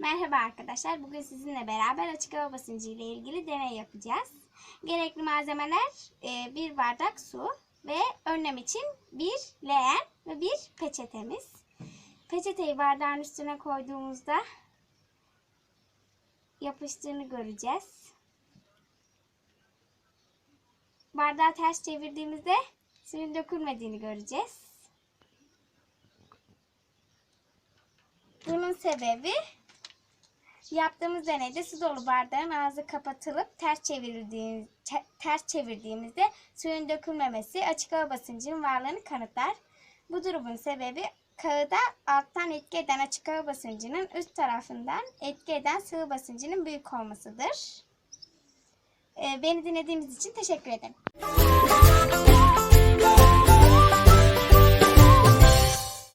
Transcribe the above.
Merhaba arkadaşlar. Bugün sizinle beraber açık hava basıncı ile ilgili deney yapacağız. Gerekli malzemeler e, bir bardak su ve önlem için bir leğen ve bir peçetemiz. Peçeteyi bardağın üstüne koyduğumuzda yapıştığını göreceğiz. Bardağı ters çevirdiğimizde suyun dökülmediğini göreceğiz. Bunun sebebi yaptığımız deneyde su dolu bardağın ağzı kapatılıp ters çevirdiğimiz ters çevirdiğimizde suyun dökülmemesi açık hava basıncının varlığını kanıtlar. Bu durumun sebebi kağıda alttan etki eden açık hava basıncının üst tarafından etki eden sıvı basıncının büyük olmasıdır. Ee, Beni dinlediğiniz için teşekkür ederim.